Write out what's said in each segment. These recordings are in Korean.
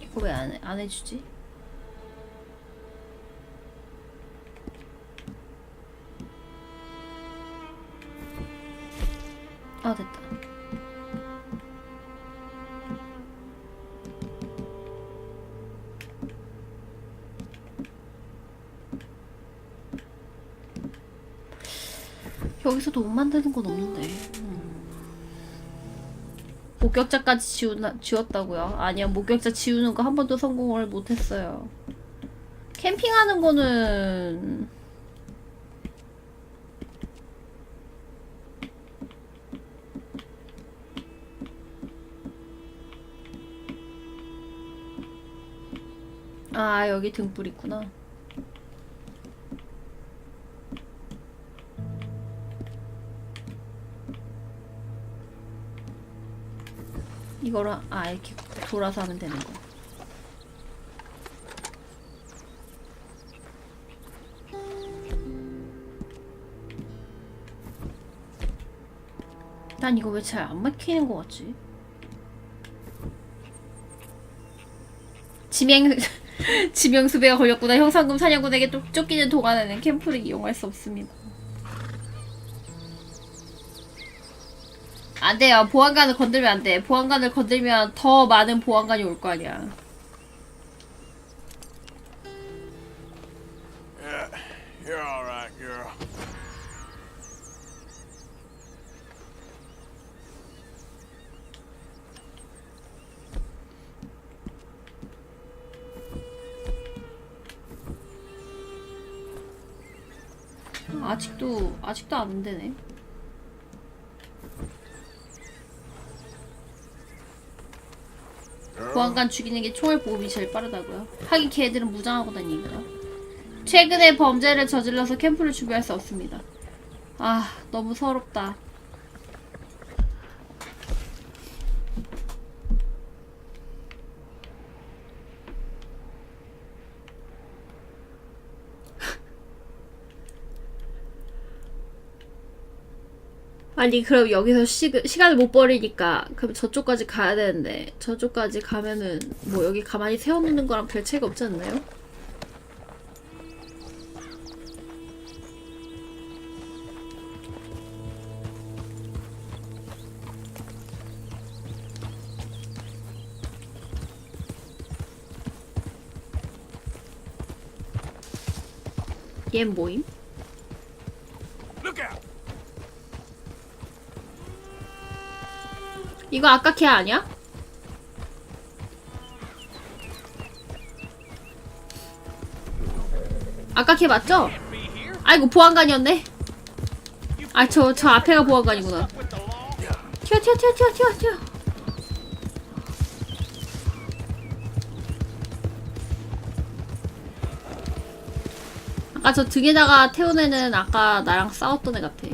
이거 왜 안 안 해주지? 여기서 돈 만드는 건 없는데. 음. 목격자까지 지우나, 지웠다고요? 아니요, 목격자 지우는 거 한 번도 성공을 못했어요. 캠핑하는 거는 아 여기 등불 있구나. 이거를 아 이렇게 돌아서 하면 되는 거. 난 이거 왜 잘 안 막히는 거 같지? 지명 지명 수배가 걸렸구나. 형상금 사냥꾼에게 쫓- 쫓기는 동안에는 캠프를 이용할 수 없습니다. 안 돼요. 보안관을 건들면 안 돼. 보안관을 건들면 더 많은 보안관이 올 거 아니야. 아직도 아직도 안 되네. 보안관 죽이는 게 총알 보험이 제일 빠르다고요. 하긴 걔들은 무장하고 다니니까. 최근에 범죄를 저질러서 캠프를 준비할 수 없습니다. 아 너무 서럽다. 아니 그럼 여기서 시, 시간을 못 버리니까 그럼 저쪽까지 가야 되는데 저쪽까지 가면은 뭐 여기 가만히 세워놓는 거랑 별 차이가 없지 않나요? 얘 뭐임? 이거 아까 걔 아니야? 아까 걔 맞죠? 아이고 보안관이었네. 아 저 저 앞에가 보안관이구나. 튀어 튀어 튀어 튀어 튀어 튀어. 아까 저 등에다가 태운 애는 아까 나랑 싸웠던 애 같아.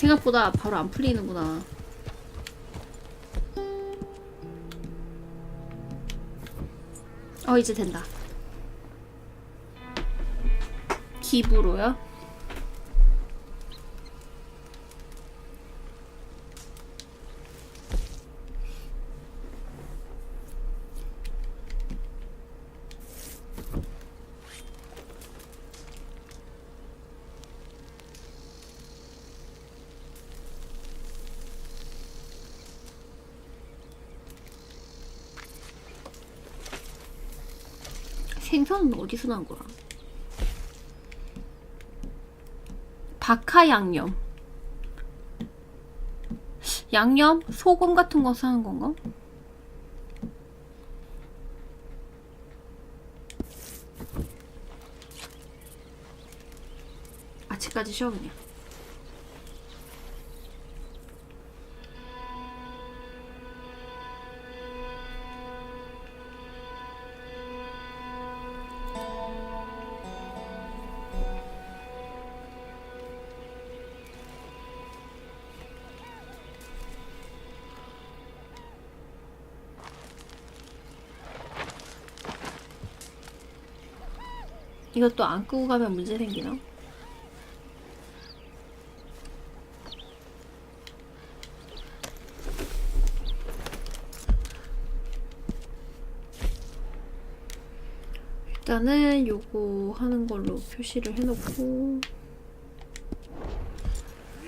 생각보다 바로 안 풀리는구나. 어, 이제 된다. 기부로요? 생선은 어디서 난 거야? 박하 양념. 양념? 소금 같은 거 사는 건가? 아침까지 쉬어 그냥. 이것도 안 끄고 가면 문제 생기나? 일단은 요거 하는 걸로 표시를 해놓고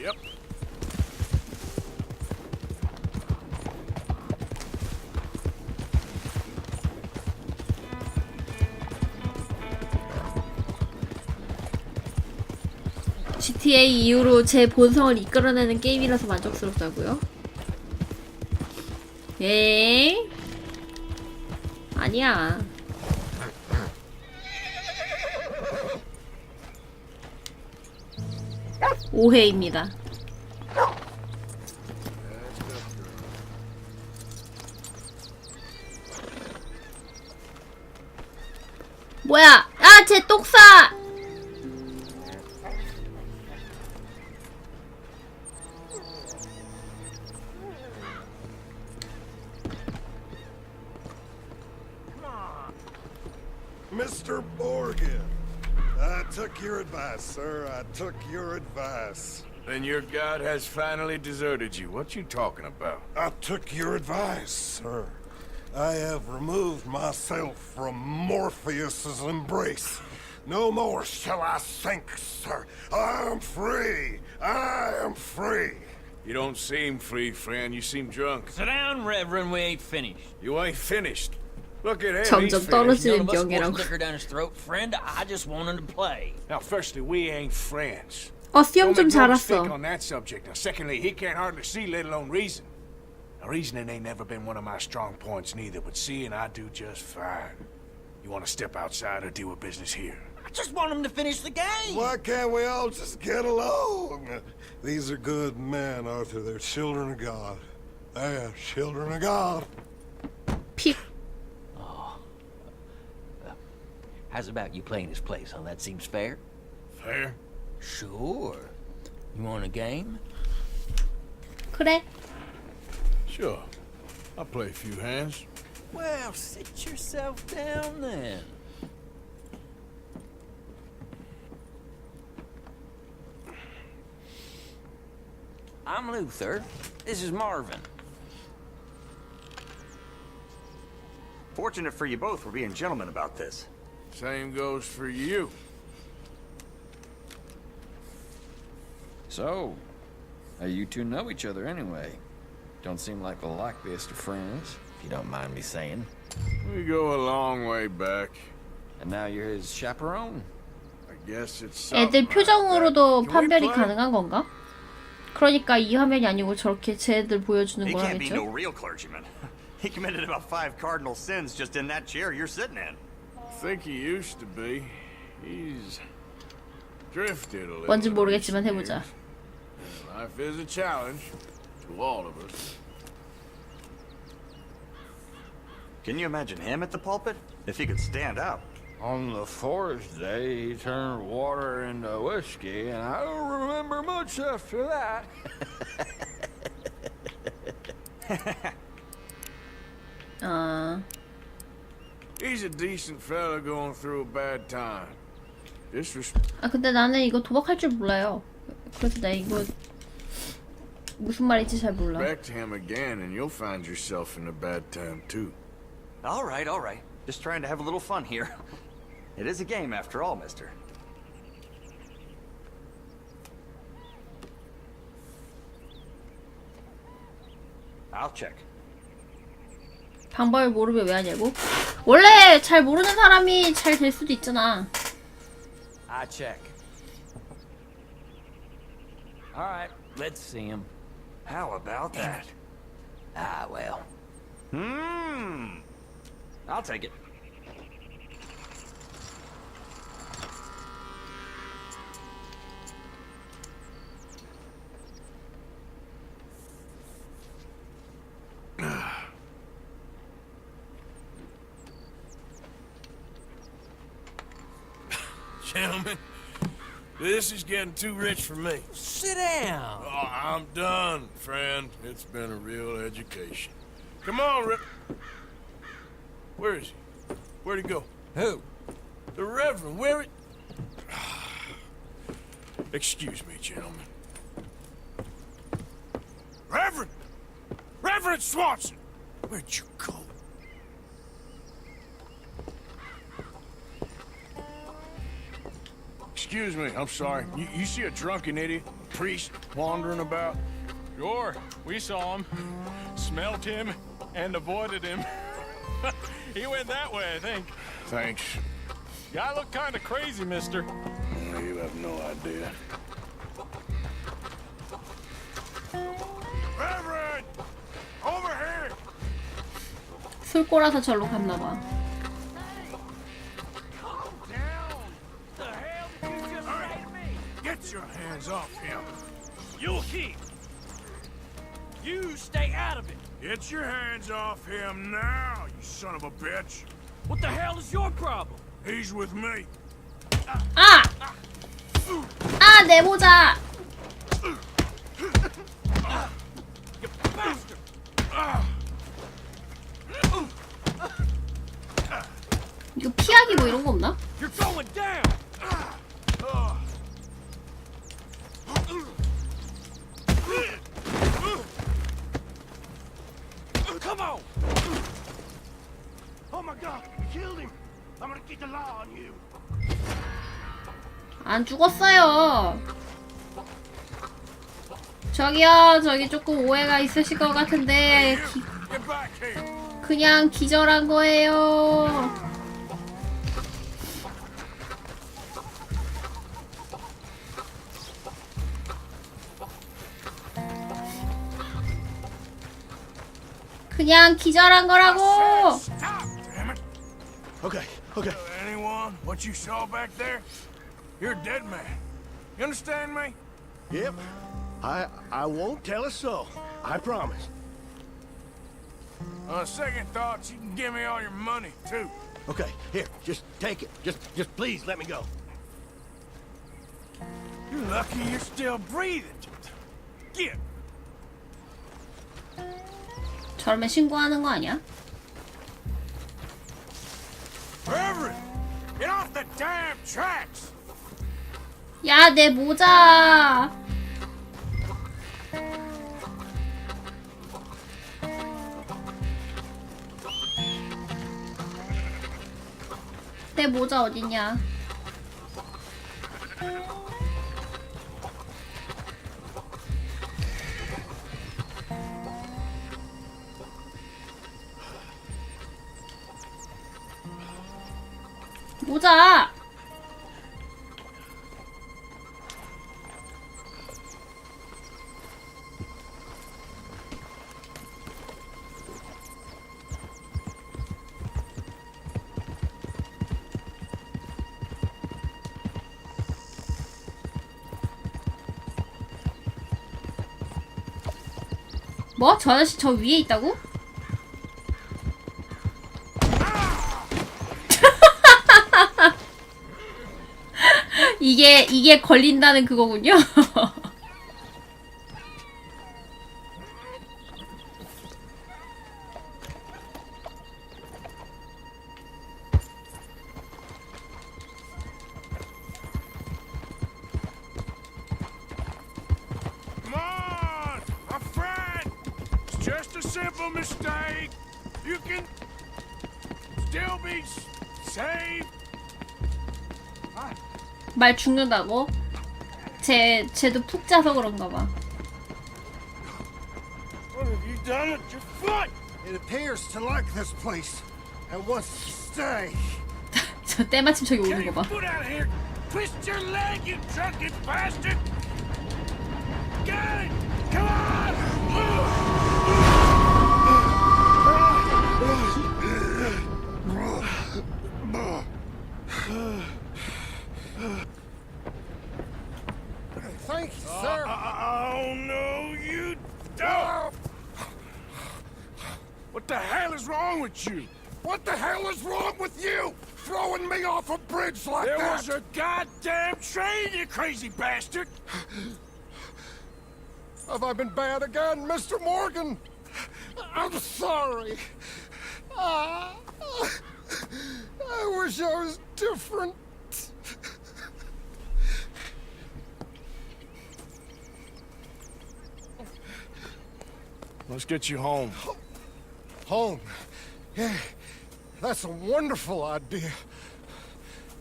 Yep. GTA 이후로 제 본성을 이끌어내는 게임이라서 만족스럽다고요? 에이? 아니야. 오해입니다. 뭐야? 아, 제 똥싸! Your advice, sir. I took your advice. Then your god has finally deserted you. What you talking about? I took your advice, sir. I have removed myself from Morpheus's embrace. No more shall I sink, sir. I am free. I am free. You don't seem free, friend. You seem drunk. Sit down, Reverend. We ain't finished. You ain't finished. Look at him. 점점 he's finished. None 떨어지는 of us forced 명예라고. liquor down his throat, friend. I just want him to play. Now, firstly, we ain't friends. 어, 수염 좀 Don't make no mistake 자랐어. on that subject. Now, secondly, he can't hardly see, let alone reason. Now, reasoning ain't never been one of my strong points neither, but seeing I do just fine. You want to step outside or deal with business here? I just want him to finish the game. Why can't we all just get along? These are good men, Arthur. They're children of God. They are children of God. 픽. How's about you playing his place, huh? That seems fair? Fair? Sure. You want a game? 그래. Sure. I'll play a few hands. Well, sit yourself down then. I'm Luther. This is Marvin. Fortunate for you both, we're being gentlemen about this. Same goes for you. So, how you two know each other anyway? Don't seem like the likeliest of friends, if you don't mind me saying. We go a long way back. And now you're his chaperone. I guess it's 애들 something like 표정으로도 that. Can we 판별이 play? 가능한 건가? 그러니까 이 화면이 아니고 저렇게 쟤들 보여주는 He can't be no 거라겠죠? real clergyman. He committed about five cardinal sins just in that chair you're sitting in. think he used to be. He's drifted a little. 뭔지 in 모르겠지만 recent 해보자. years. Life is a challenge to all of us. Can you imagine him at the pulpit? If he could stand up. On the fourth day, he turned water into whiskey, and I don't remember much after that. He's a decent fella going through a bad time. Disres- 아 근데 나는 이거 도박할 줄 몰라요. 그래서 나 이거 무슨 말인지 잘 몰라. Respect him again, and you'll find yourself in a bad time too. All right, all right. Just trying to have a little fun here. It is a game after all, mister. I'll check. 방법을 모르면 왜 하냐고? 원래 잘 모르는 사람이 잘 될 수도 있잖아. I check. All right, let's see him. How about that? Ah, well. Hmm. I'll take it. This is getting too rich for me. Sit down. Oh, I'm done, friend. It's been a real education. Come on, Rip. Where is he? Where'd he go? Who? The Reverend, where it? Excuse me, gentlemen. Reverend! Reverend Swanson! Where'd you go? Excuse me, I'm sorry. You, you see a drunken idiot, priest, wandering about? Sure, we saw him, smelt him, and avoided him. he went that way, I think. Thanks. Guy looked kind of crazy, mister. Oh, You have no idea. Reverend! Over here! 술 꼬라서 절로 갔나봐. Hands off him. You'll keep. You stay out of it. Get your hands off him now, you son of a bitch. What the hell is your problem? He's with me. 아! 아, 내 모자! You bastard! 이거 피하기 뭐 이런 거 없나? You're going down! 안 죽었어요. 저기요, 저기 조금 오해가 있으실 것 같은데 기-. 그냥 기절한 거예요. 그냥 기절한 거라고. Okay, okay. Anyone? What you saw back there? You're a dead man. You understand me? Yep. I I won't tell a soul. I promise. On second thoughts, you can give me all your money, too. Okay, here, just take it. Just just please let me go. You're lucky you're still breathing. Get. 저러면 신고하는 거 아니야? Reverend! Get off the damn tracks! 야, 내 모자. 내 모자 어딨냐? 모자! 뭐? 저 아저씨 저 위에 있다고? 이게 이게 걸린다는 그거군요. just a simple mistake. You can still be saved. 말 죽는다고? 쟤 쟤도 푹 자서 그런가 봐. What have you done with your foot? It appears to like this place and wants to stay. 저 때마침 저기 Get 오는 your 거 봐. foot out of here! Twist your leg, you drunken bastard! Get it! Come on! Thank you, uh, sir. Uh, uh, oh no, you don't! What the hell is wrong with you? What the hell is wrong with you? Throwing me off a bridge like There that? was a goddamn train, you crazy bastard! Have I been bad again, Mr. Morgan? I'm sorry. Ah, I wish I was different. Let's get you home. Home. Yeah, that's a wonderful idea.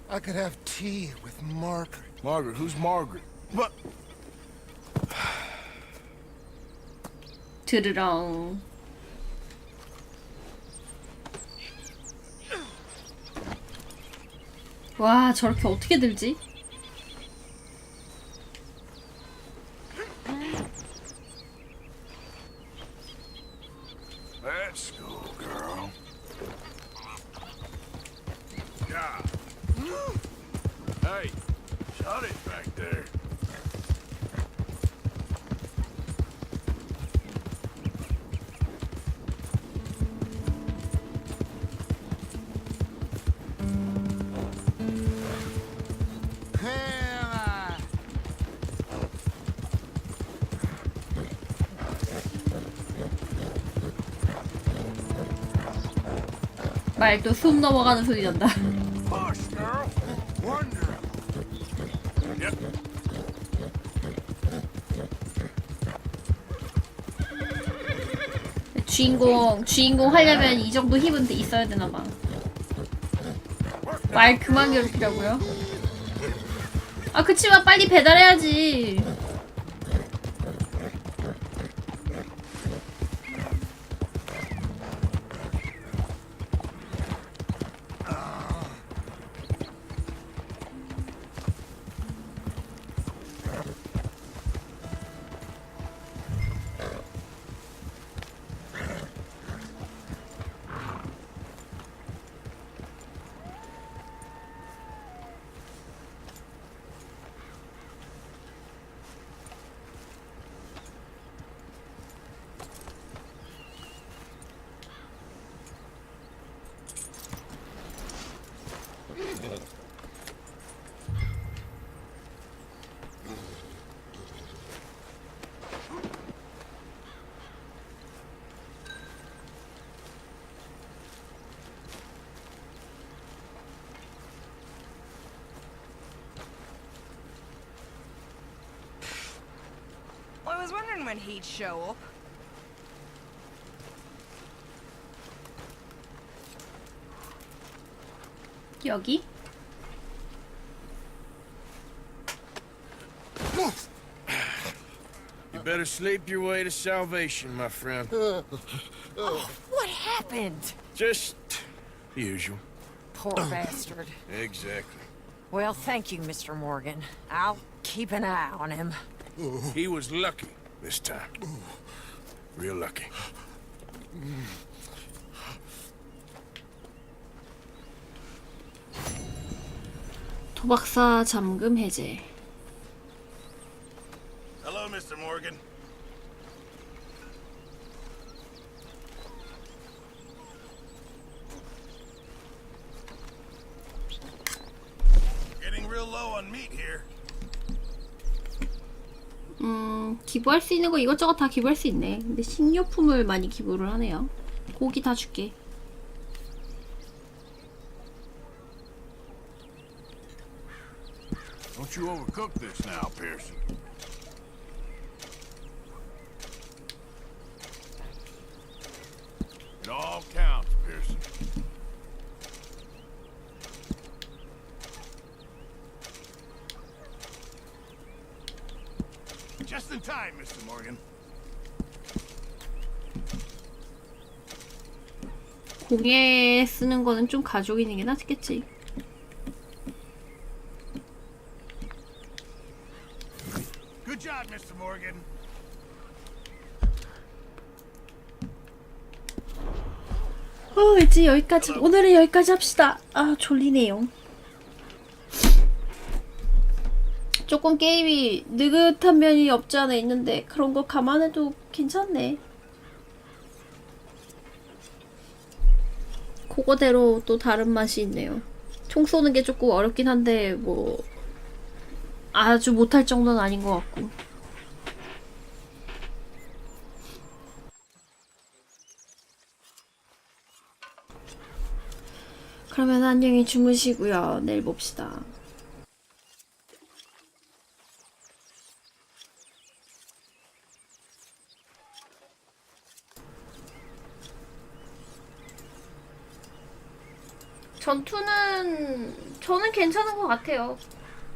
I could have tea with Margaret. Margaret, who's Margaret? But 드르렁. 와, 저렇게 어떻게 들지? 말도 숨 넘어가는 소리 난다. 주인공 주인공 하려면 이 정도 힘은 돼 있어야 되나 봐. 말 그만 괴롭히라고요? 아 그치만 빨리 배달해야지. Well, wondering when he'd show up. 여기? You better sleep your way to salvation, my friend. Oh, what happened? Just the usual. Poor bastard. Exactly. Well, thank you, Mr. Morgan. I'll keep an eye on him. He was lucky this time. Real lucky. 도박사 잠금 해제. Hello, Mr. Morgan. Getting real low on meat here. 음, 기부할 수 있는 거 이것저것 다 기부할 수 있네. 근데 식료품을 많이 기부를 하네요. 고기 다 줄게. It all counts, Pearson. Just in 공예 쓰는 거는 좀 가족 있는 게 낫겠지. Good job, Mr. Morgan. 어, 이제 여기까지. 오늘은 여기까지 합시다. 아, 졸리네요. 조금 게임이 느긋한 면이 없지 않아 있는데 그런 거 감안해도 괜찮네. 그거대로 또 다른 맛이 있네요. 총 쏘는 게 조금 어렵긴 한데 뭐 아주 못할 정도는 아닌 것 같고. 그러면 안녕히 주무시고요. 내일 봅시다. 전투는 저는 괜찮은 것 같아요.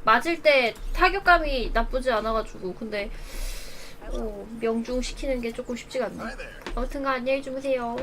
맞을 때 타격감이 나쁘지 않아가지고 근데 어, 명중 시키는 게 조금 쉽지가 않네. 아무튼간 안녕히 주무세요.